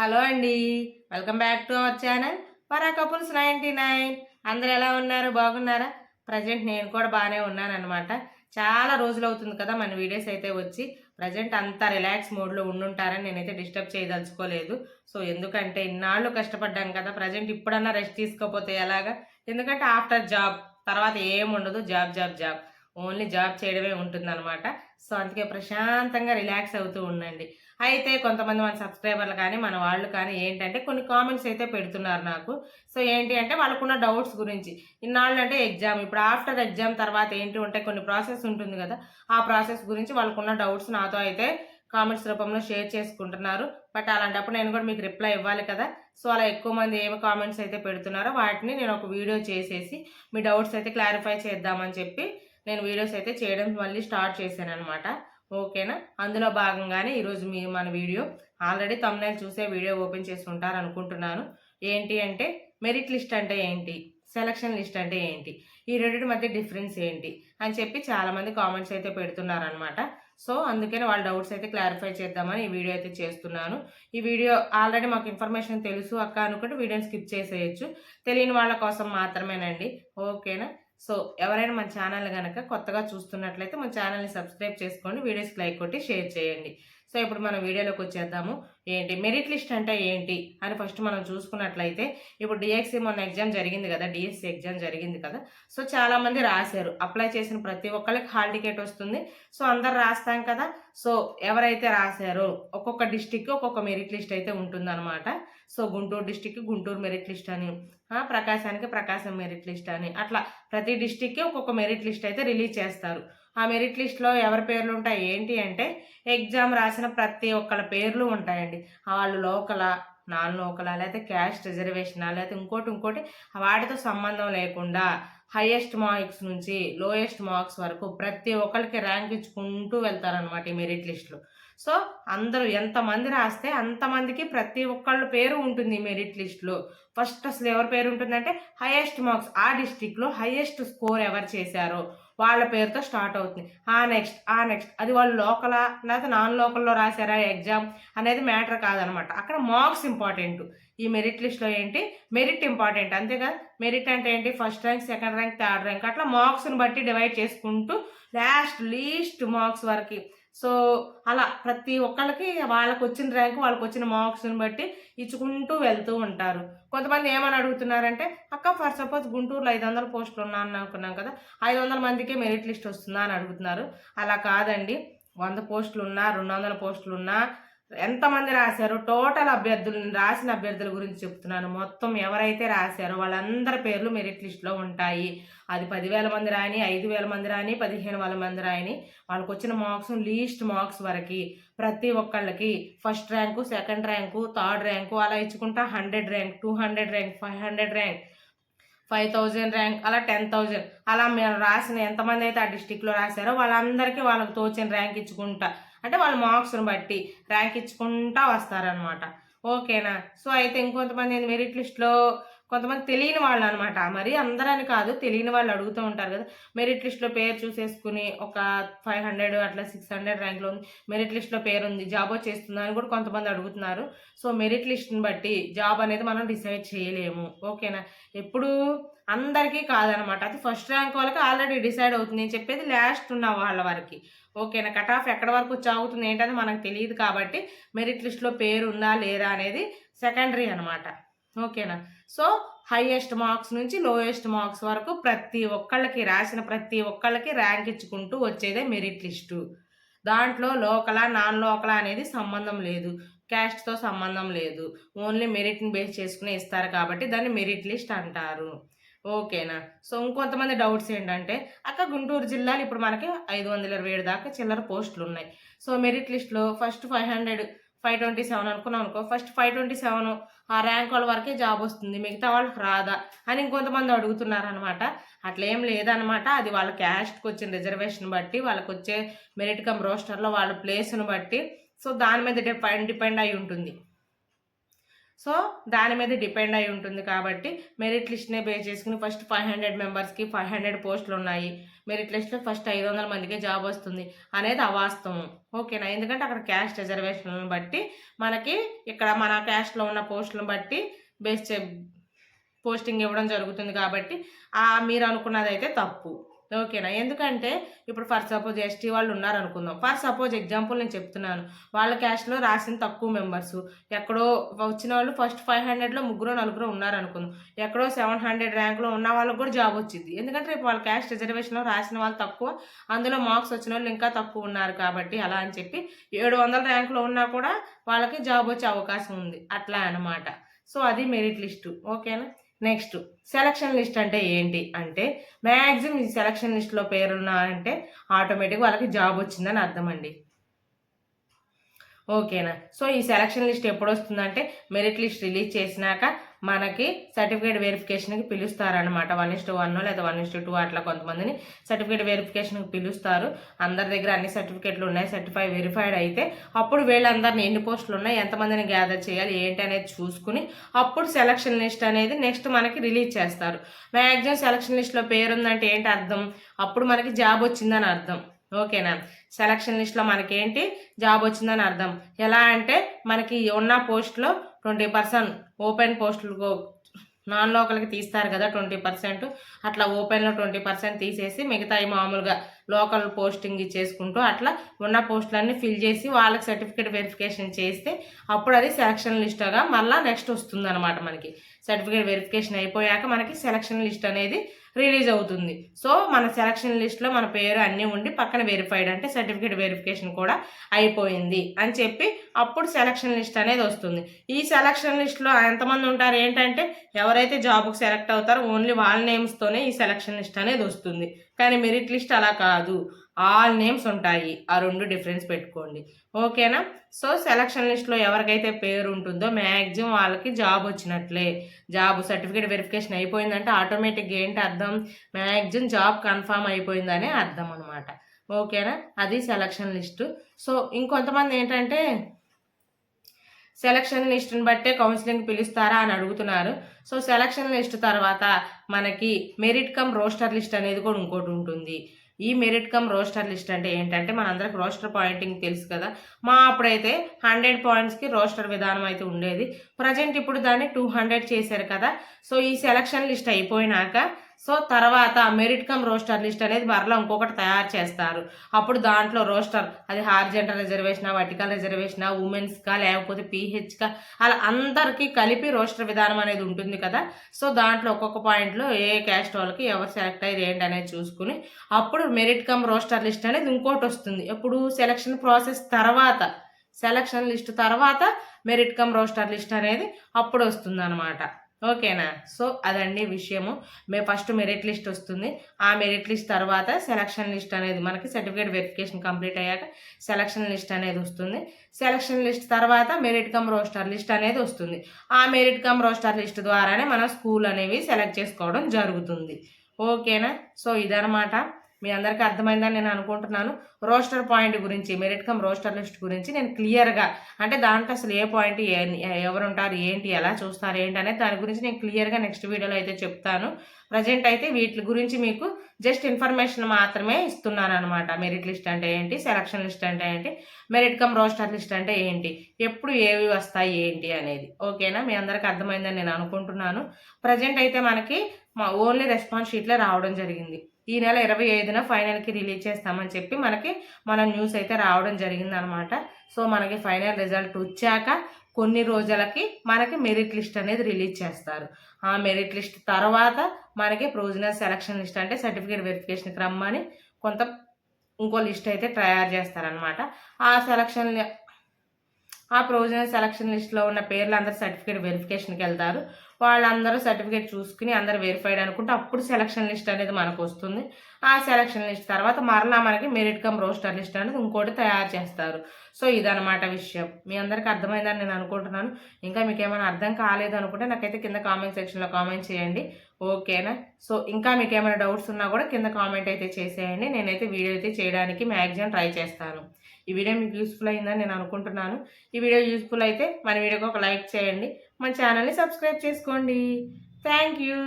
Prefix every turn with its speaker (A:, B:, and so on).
A: Hello అండి. Welcome back to our channel పరా couples ninety nine. అందరు ఎలా ఉన్నారు? బాగున్నారా? ప్రజెంట్ నేను కూడా బాగానే ఉన్నాను అనమాట చాలా రోజులు అవుతుంది కదా మన వీడియోస్ అయితే వచ్చి. ప్రజెంట్ అంతా రిలాక్స్ మోడ్లో ఉండుంటారని నేనైతే డిస్టర్బ్ చేయదలుచుకోలేదు. సో ఎందుకంటే ఇన్నాళ్ళు కష్టపడ్డాం కదా. ప్రజెంట్ ఇప్పుడన్నా రెస్ట్ తీసుకోపోతే ఎలాగా? ఎందుకంటే ఆఫ్టర్ జాబ్ తర్వాత ఏముండదు job job job. Only job చేయడమే ఉంటుందన్నమాట. సో అందుకే ప్రశాంతంగా రిలాక్స్ అవుతూ ఉండండి. అయితే కొంతమంది మన సబ్స్క్రైబర్లు కానీ మన వాళ్ళు కానీ ఏంటంటే కొన్ని కామెంట్స్ అయితే పెడుతున్నారు నాకు. సో ఏంటి అంటే వాళ్ళకున్న డౌట్స్ గురించి. ఇన్నాళ్ళు అంటే ఎగ్జామ్ ఇప్పుడు ఆఫ్టర్ ఎగ్జామ్ తర్వాత ఏంటి ఉంటే కొన్ని ప్రాసెస్ ఉంటుంది కదా. ఆ ప్రాసెస్ గురించి వాళ్ళకున్న డౌట్స్ నాతో అయితే కామెంట్స్ రూపంలో షేర్ చేసుకుంటున్నారు. బట్ అలాంటప్పుడు నేను కూడా మీకు రిప్లై ఇవ్వాలి కదా. సో అలా ఎక్కువ మంది ఏమి కామెంట్స్ అయితే పెడుతున్నారో వాటిని నేను ఒక వీడియో చేసేసి మీ డౌట్స్ అయితే క్లారిఫై చేద్దామని చెప్పి నేను వీడియోస్ అయితే చేయడం మళ్ళీ స్టార్ట్ చేశాను అనమాట ఓకేనా? అందులో భాగంగానే ఈరోజు మీ మన వీడియో. ఆల్రెడీ తమ్నైల్ చూసే వీడియో ఓపెన్ చేసి ఉంటారు అనుకుంటున్నాను ఏంటి అంటే మెరిట్ లిస్ట్ అంటే ఏంటి? సెలక్షన్ లిస్ట్ అంటే ఏంటి? ఈ రెండింటి మధ్య డిఫరెన్స్ ఏంటి? అని చెప్పి చాలామంది కామెంట్స్ అయితే పెడుతున్నారనమాట సో అందుకని వాళ్ళ డౌట్స్ అయితే క్లారిఫై చేద్దామని ఈ వీడియో అయితే చేస్తున్నాను. ఈ వీడియో ఆల్రెడీ మాకు ఇన్ఫర్మేషన్ తెలుసు అక్క అనుకుంటే వీడియోని స్కిప్ చేసేయచ్చు. తెలియని వాళ్ళ కోసం మాత్రమేనండి. ఓకేనా? సో ఎవరైనా మన ఛానల్ కనుక కొత్తగా చూస్తున్నట్లయితే మన ఛానల్ని సబ్స్క్రైబ్ చేసుకోండి వీడియోస్కి లైక్ కొట్టి షేర్ చేయండి. సో ఇప్పుడు మనం వీడియోలోకి వచ్చేద్దాము. ఏంటి? మెరిట్ లిస్ట్ అంటే ఏంటి? అని ఫస్ట్ మనం చూసుకున్నట్లయితే ఇప్పుడు డిఎక్సీ మొన్న ఎగ్జామ్ జరిగింది కదా డిఎస్సి ఎగ్జామ్ జరిగింది కదా. సో చాలా మంది రాశారు. అప్లై చేసిన ప్రతి ఒక్కరికి హాల్ టికెట్ వస్తుంది. సో అందరు రాస్తాం కదా. సో ఎవరైతే రాశారో ఒక్కొక్క డిస్టిక్ ఒక్కొక్క మెరిట్ లిస్ట్ అయితే ఉంటుందన్నమాట. So Guntur district Guntur merit list అని ప్రకాశానికి ప్రకాశం మెరిట్ లిస్ట్ అని. అట్లా ప్రతి డిస్టిక్కి ఒక్కొక్క మెరిట్ లిస్ట్ అయితే రిలీజ్ చేస్తారు. ఆ మెరిట్ లిస్ట్లో ఎవరి పేర్లు ఉంటాయి? ఏంటి అంటే ఎగ్జామ్ రాసిన ప్రతి ఒక్కళ్ళ పేర్లు ఉంటాయండి. వాళ్ళు లోకలా నాన్ లోకల లేకపోతే క్యాస్ట్ రిజర్వేషన్ లేకపోతే ఇంకోటి ఇంకోటి వాటితో సంబంధం లేకుండా హైయెస్ట్ మార్క్స్ నుంచి లోయెస్ట్ మార్క్స్ వరకు ప్రతి ఒక్కరికి ర్యాంక్ ఇచ్చుకుంటూ వెళ్తారనమాట ఈ మెరిట్ లిస్ట్లో. సో అందరూ ఎంతమంది రాస్తే అంతమందికి ప్రతి ఒక్కళ్ళ పేరు ఉంటుంది ఈ మెరిట్ లిస్ట్లో. ఫస్ట్ అసలు ఎవరి పేరు ఉంటుందంటే హైయెస్ట్ మార్క్స్ ఆ డిస్టిక్లో హైయెస్ట్ స్కోర్ ఎవరు చేశారో. వాళ్ళ పేరుతో స్టార్ట్ అవుతుంది. ఆ నెక్స్ట్ ఆ నెక్స్ట్. అది వాళ్ళు లోకలా లేకపోతే నాన్ లోకల్లో రాశారా ఎగ్జామ్ అనేది మ్యాటర్ కాదనమాట. అక్కడ మార్క్స్ ఇంపార్టెంట్. ఈ మెరిట్ లిస్ట్లో ఏంటి? Merit important. అంతేగా మెరిట్ అంటే ఏంటి? First rank second rank third rank. అట్లా మార్క్స్ని బట్టి డివైడ్ చేసుకుంటూ లాస్ట్ లీస్ట్ మార్క్స్ వరకు సో అలా ప్రతి ఒక్కళ్ళకి వాళ్ళకి వచ్చిన ర్యాంక్ వాళ్ళకి వచ్చిన మార్క్స్ని బట్టి ఇచ్చుకుంటూ వెళ్తూ ఉంటారు. కొంతమంది ఏమని అడుగుతున్నారంటే అక్క ఫర్ సపోజ్ గుంటూరులో ఐదు వందల పోస్టులు ఉన్నాను అనుకున్నాం కదా ఐదు వందల మందికే మెరిట్ లిస్ట్ వస్తుందా అని అడుగుతున్నారు. అలా కాదండి. వంద పోస్టులు ఉన్నా రెండు వందల పోస్టులు ఉన్నా ఎంతమంది రాశారు? టోటల్ అభ్యర్థులు రాసిన అభ్యర్థుల గురించి చెప్తున్నాను. మొత్తం ఎవరైతే రాశారో వాళ్ళందరి పేర్లు మెరిట్ లిస్ట్లో ఉంటాయి. అది పదివేల మంది రాని ఐదు వేల మంది రాని పదిహేను వేల మంది రాని వాళ్ళకి వచ్చిన మార్క్స్ లీస్ట్ మార్క్స్ వరకు ప్రతి ఒక్కళ్ళకి first rank second rank third rank అలా ఇచ్చుకుంటా hundred rank two hundred rank five hundred rank five thousand rank అలా టెన్ థౌజండ్ అలా మేము రాసిన ఎంతమంది అయితే ఆ డిస్టిక్లో రాశారో వాళ్ళందరికీ వాళ్ళకి తోచిన ర్యాంక్ ఇచ్చుకుంటా. అంటే వాళ్ళ మార్క్స్ని బట్టి ర్యాంక్ ఇచ్చుకుంటా వస్తారనమాట ఓకేనా? సో అయితే ఇంకొంతమంది మెరిట్ లిస్ట్లో కొంతమంది తెలియని వాళ్ళు అనమాట మరి అందరని కాదు తెలియని వాళ్ళు అడుగుతూ ఉంటారు కదా. మెరిట్ లిస్ట్లో పేరు చూసేసుకుని ఒక ఫైవ్ హండ్రెడ్ అట్లా సిక్స్ హండ్రెడ్ ర్యాంక్లో ఉంది. మెరిట్ లిస్ట్లో పేరు ఉంది జాబ్ వచ్చేస్తుందా అని కూడా కొంతమంది అడుగుతున్నారు. సో మెరిట్ లిస్ట్ని బట్టి జాబ్ అనేది మనం డిసైడ్ చేయలేము. ఓకేనా ఎప్పుడు అందరికీ కాదనమాట. అది ఫస్ట్ ర్యాంక్ వాళ్ళకి ఆల్రెడీ డిసైడ్ అవుతుంది. నేను చెప్పేది లాస్ట్ ఉన్న వాళ్ళ వరకు. ఓకేనా కట్ ఆఫ్ ఎక్కడ వరకు చాగుతుంది ఏంటని మనకు తెలియదు కాబట్టి మెరిట్ లిస్ట్లో పేరు ఉందా లేదా అనేది సెకండరీ అనమాట ఓకేనా? సో హైయెస్ట్ మార్క్స్ నుంచి లోయెస్ట్ మార్క్స్ వరకు ప్రతి ఒక్కళ్ళకి రాసిన ప్రతి ఒక్కళ్ళకి ర్యాంక్ ఇచ్చుకుంటూ వచ్చేదే మెరిట్ లిస్టు దాంట్లో లోకలా నాన్ లోకల అనేది సంబంధం లేదు. క్యాస్ట్తో సంబంధం లేదు. ఓన్లీ మెరిట్ని బేస్ చేసుకుని ఇస్తారు కాబట్టి దాన్ని మెరిట్ లిస్ట్ అంటారు. ఓకేనా? సో ఇంకొంతమంది డౌట్స్ ఏంటంటే అక్క గుంటూరు జిల్లాలో ఇప్పుడు మనకి ఐదు వందల ఇరవై ఏడు దాకా చిల్లర పోస్టులు ఉన్నాయి. సో మెరిట్ లిస్ట్లో first five hundred five twenty seven అనుకున్నాం అనుకో ఫస్ట్ ఫైవ్ ట్వంటీ సెవెన్ ఆ ర్యాంక్ వాళ్ళ వరకే జాబ్ వస్తుంది మిగతా వాళ్ళకి రాదా అని ఇంకొంతమంది అడుగుతున్నారనమాట అట్లా ఏం లేదనమాట అది వాళ్ళ క్యాస్ట్కి వచ్చిన రిజర్వేషన్ బట్టి వాళ్ళకి వచ్చే మెరిట్ కమ్ రోస్టర్లో వాళ్ళ ప్లేస్ను బట్టి. సో దాని మీద డిపెండ్ డిపెండ్ అయి ఉంటుంది. సో దాని మీద డిపెండ్ అయి ఉంటుంది కాబట్టి మెరిట్ లిస్ట్నే బేస్ చేసుకుని ఫస్ట్ ఫైవ్ హండ్రెడ్ మెంబర్స్కి ఫైవ్ హండ్రెడ్ పోస్టులు ఉన్నాయి. మెరిట్ లిస్ట్లో ఫస్ట్ ఐదు వందల మందికే జాబ్ వస్తుంది అనేది అవాస్తవం. ఓకేనా ఎందుకంటే అక్కడ క్యాస్ట్ రిజర్వేషన్లను బట్టి మనకి ఇక్కడ మన క్యాస్ట్లో ఉన్న పోస్టులను బట్టి బేస్ చే పోస్టింగ్ ఇవ్వడం జరుగుతుంది కాబట్టి మీరు అనుకున్నది అయితే తప్పు. ఓకేనా? ఎందుకంటే ఇప్పుడు ఫర్ సపోజ్ ఎస్టీ వాళ్ళు ఉన్నారు అనుకుందాం ఫర్ సపోజ్ ఎగ్జాంపుల్ నేను చెప్తున్నాను. వాళ్ళ క్యాస్ట్లో రాసిన తక్కువ మెంబర్స్. ఎక్కడో వచ్చిన వాళ్ళు ఫస్ట్ ఫైవ్ హండ్రెడ్లో ముగ్గురు నలుగురు ఉన్నారు అనుకుందాం ఎక్కడో సెవెన్ హండ్రెడ్ ర్యాంక్లో ఉన్న వాళ్ళకి కూడా జాబ్ వచ్చింది. ఎందుకంటే రేపు వాళ్ళ క్యాస్ట్ రిజర్వేషన్లో రాసిన వాళ్ళు తక్కువ. అందులో మార్క్స్ వచ్చిన వాళ్ళు ఇంకా తక్కువ ఉన్నారు కాబట్టి అలా అని చెప్పి ఏడు వందల ర్యాంకులో ఉన్నా కూడా వాళ్ళకి జాబ్ వచ్చే అవకాశం ఉంది. అట్లా అన్నమాట. సో అది మెరిట్ లిస్టు. ఓకేనా? నెక్స్ట్ సెలక్షన్ లిస్ట్ అంటే ఏంటి? అంటే మ్యాక్సిమం ఈ సెలక్షన్ లిస్ట్లో పేరున్నా అంటే ఆటోమేటిక్ వాళ్ళకి జాబ్ వచ్చిందని అర్థం అండి ఓకేనా సో ఈ సెలక్షన్ లిస్ట్ ఎప్పుడు వస్తుందంటే మెరిట్ లిస్ట్ రిలీజ్ చేసినాక మనకి సర్టిఫికేట్ వెరిఫికేషన్కి పిలుస్తారనమాట వన్ ఇస్టు వన్ లేదా వన్ ఇస్టు టూ అట్లా కొంతమందిని సర్టిఫికేట్ వెరిఫికేషన్కి పిలుస్తారు. అందరి దగ్గర అన్ని సర్టిఫికేట్లు ఉన్నాయి సర్టిఫై వెరిఫైడ్ అయితే అప్పుడు వీళ్ళందరిని ఎన్ని పోస్టులు ఉన్నాయి ఎంతమందిని గ్యాదర్ చేయాలి ఏంటి అనేది చూసుకుని అప్పుడు సెలక్షన్ లిస్ట్ అనేది నెక్స్ట్ మనకి రిలీజ్ చేస్తారు. మ్యాక్సిమం సెలక్షన్ లిస్ట్లో పేరు ఉందంటే ఏంటి అర్థం? అప్పుడు మనకి జాబ్ వచ్చిందని అర్థం. ఓకేనా సెలక్షన్ లిస్ట్లో మనకేంటి? జాబ్ వచ్చిందని అర్థం. ఎలా అంటే మనకి ఉన్న పోస్ట్లో ట్వంటీ పర్సెంట్ ఓపెన్ పోస్టులు నాన్ లోకల్కి తీస్తారు కదా ట్వంటీ పర్సెంట్. అట్లా ఓపెన్లో ట్వంటీ పర్సెంట్ తీసేసి మిగతాయి మామూలుగా లోకల్ పోస్టింగ్ ఇచ్చేసుకుంటూ అట్లా ఉన్న పోస్టులన్నీ ఫిల్ చేసి వాళ్ళకి సర్టిఫికేట్ వెరిఫికేషన్ చేస్తే అప్పుడు అది సెలక్షన్ లిస్ట్గా మళ్ళీ నెక్స్ట్ వస్తుందన్నమాట మనకి. సర్టిఫికేట్ వెరిఫికేషన్ అయిపోయాక మనకి సెలక్షన్ లిస్ట్ అనేది రిలీజ్ అవుతుంది. సో మన సెలక్షన్ లిస్ట్లో మన పేరు అన్నీ ఉండి పక్కన వెరిఫైడ్ అంటే సర్టిఫికేట్ వెరిఫికేషన్ కూడా అయిపోయింది అని చెప్పి అప్పుడు సెలక్షన్ లిస్ట్ అనేది వస్తుంది. ఈ సెలక్షన్ లిస్ట్లో ఎంతమంది ఉంటారు? ఏంటంటే ఎవరైతే జాబ్కి సెలెక్ట్ అవుతారో ఓన్లీ వాళ్ళ నేమ్స్తోనే ఈ సెలక్షన్ లిస్ట్ అనేది వస్తుంది. కానీ మెరిట్ లిస్ట్ అలా కాదు. ఆల్ నేమ్స్ ఉంటాయి. ఆ రెండు డిఫరెన్స్ పెట్టుకోండి. ఓకేనా సో సెలక్షన్ లిస్ట్లో ఎవరికైతే పేరు ఉంటుందో మ్యాక్సిమం వాళ్ళకి జాబ్ వచ్చినట్లే. జాబ్ సర్టిఫికేట్ వెరిఫికేషన్ అయిపోయిందంటే ఆటోమేటిక్గా ఏంటి అర్థం? మ్యాక్సిమం జాబ్ కన్ఫామ్ అయిపోయిందనే అర్థం అనమాట ఓకేనా అది సెలక్షన్ లిస్టు సో ఇంకొంతమంది ఏంటంటే సెలక్షన్ లిస్ట్ని బట్టే కౌన్సిలింగ్ పిలుస్తారా అని అడుగుతున్నారు. సో సెలక్షన్ లిస్ట్ తర్వాత మనకి మెరిట్ కమ్ రోస్టర్ లిస్ట్ అనేది కూడా ఇంకోటి ఉంటుంది. ఈ మెరిట్ కమ్ రోస్టర్ లిస్ట్ అంటే ఏంటంటే మన అందరికి రోస్టర్ పాయింటింగ్ తెలుసు కదా. మా అప్పుడైతే హండ్రెడ్ పాయింట్స్కి రోస్టర్ విధానం అయితే ఉండేది. ప్రజెంట్ ఇప్పుడు దాన్ని టూ హండ్రెడ్ చేశారు కదా. సో ఈ సెలక్షన్ లిస్ట్ అయిపోయినాక సో తర్వాత మెరిట్ కమ్ రోస్టర్ లిస్ట్ అనేది మరలా ఇంకొకటి తయారు చేస్తారు. అప్పుడు దాంట్లో రోస్టర్ అది హార్జెంటల్ రిజర్వేషన్ వర్టికల్ రిజర్వేషన్ ఉమెన్స్గా లేకపోతే పీహెచ్గా అలా అందరికీ కలిపి రోస్టర్ విధానం అనేది ఉంటుంది కదా. సో దాంట్లో ఒక్కొక్క పాయింట్లో ఏ క్యాస్ట్ వాళ్ళకి ఎవరు సెలెక్ట్ అయ్యారు ఏంటి అనేది చూసుకుని అప్పుడు మెరిట్ కమ్ రోస్టర్ లిస్ట్ అనేది ఇంకోటి వస్తుంది. ఎప్పుడు? సెలక్షన్ ప్రాసెస్ తర్వాత. సెలక్షన్ లిస్ట్ తర్వాత మెరిట్ కమ్ రోస్టర్ లిస్ట్ అనేది అప్పుడు వస్తుంది అనమాట ఓకేనా? సో అదండి విషయము. మే ఫస్ట్ మెరిట్ లిస్ట్ వస్తుంది. ఆ మెరిట్ లిస్ట్ తర్వాత సెలక్షన్ లిస్ట్ అనేది మనకి సర్టిఫికేట్ వెరిఫికేషన్ కంప్లీట్ అయ్యాక సెలక్షన్ లిస్ట్ అనేది వస్తుంది. సెలక్షన్ లిస్ట్ తర్వాత మెరిట్ కమ్ రోస్టర్ లిస్ట్ అనేది వస్తుంది. ఆ మెరిట్ కమ్ రోస్టర్ లిస్ట్ ద్వారానే మనం స్కూల్ అనేవి సెలెక్ట్ చేసుకోవడం జరుగుతుంది. ఓకేనా? సో ఇదనమాట మీ అందరికీ అర్థమైందని నేను అనుకుంటున్నాను. రోస్టర్ పాయింట్ గురించి మెరిట్ కమ్ రోస్టర్ లిస్ట్ గురించి నేను క్లియర్గా అంటే దాంట్లో అసలు ఏ పాయింట్ ఎవరు ఉంటారు ఏంటి ఎలా చూస్తారు ఏంటి అనేది దాని గురించి నేను క్లియర్గా నెక్స్ట్ వీడియోలో అయితే చెప్తాను. ప్రజెంట్ అయితే వీటి గురించి మీకు జస్ట్ ఇన్ఫర్మేషన్ మాత్రమే ఇస్తున్నాను అనమాట మెరిట్ లిస్ట్ అంటే ఏంటి సెలక్షన్ లిస్ట్ అంటే ఏంటి మెరిట్ కమ్ రోస్టర్ లిస్ట్ అంటే ఏంటి ఎప్పుడు ఏవి వస్తాయి ఏంటి అనేది. ఓకేనా? మీ అందరికి అర్థమైందని నేను అనుకుంటున్నాను. ప్రజెంట్ అయితే మనకి మా ఓన్లీ రెస్పాన్స్ షీట్లే రావడం జరిగింది. ఈ నెల ఇరవై ఐదున ఫైనల్కి రిలీజ్ చేస్తామని చెప్పి మనకి మన న్యూస్ అయితే రావడం జరిగిందనమాట. సో మనకి ఫైనల్ రిజల్ట్ వచ్చాక కొన్ని రోజులకి మనకి మెరిట్ లిస్ట్ అనేది రిలీజ్ చేస్తారు. ఆ మెరిట్ లిస్ట్ తర్వాత మనకి ప్రొవిజనల్ సెలక్షన్ లిస్ట్ అంటే సర్టిఫికేట్ వెరిఫికేషన్కి రమ్మని కొంత ఇంకో లిస్ట్ అయితే తయారు చేస్తారనమాట. ఆ సెలక్షన్ ఆ ప్రొవిజనల్ సెలక్షన్ లిస్ట్లో ఉన్న పేర్లు అందరు సర్టిఫికేట్ వెరిఫికేషన్కి వెళ్తారు. వాళ్ళందరూ సర్టిఫికేట్ చూసుకుని అందరు వెరిఫైడ్ అనుకుంటే అప్పుడు సెలక్షన్ లిస్ట్ అనేది మనకు వస్తుంది. ఆ సెలక్షన్ లిస్ట్ తర్వాత మరలా మనకి మెరిట్ కమ్ రోస్టర్ లిస్ట్ అనేది ఇంకోటి తయారు చేస్తారు. సో ఇదనమాట విషయం. మీ అందరికీ అర్థమైందని నేను అనుకుంటున్నాను. ఇంకా మీకు ఏమైనా అర్థం కాలేదు అనుకుంటే నాకైతే కింద కామెంట్ సెక్షన్లో కామెంట్ చేయండి. ఓకేనా సో ఇంకా మీకు ఏమైనా డౌట్స్ ఉన్నా కూడా కింద కామెంట్ అయితే చేసేయండి. నేనైతే వీడియో అయితే చేయడానికి మ్యాక్సిమం ట్రై చేస్తాను. ఈ వీడియో మీకు యూస్ఫుల్ అయిందని నేను అనుకుంటున్నాను. ఈ వీడియో యూస్ఫుల్ అయితే మన వీడియోకి ఒక లైక్ చేయండి. మన ఛానల్ని సబ్స్క్రైబ్ చేసుకోండి. Thank you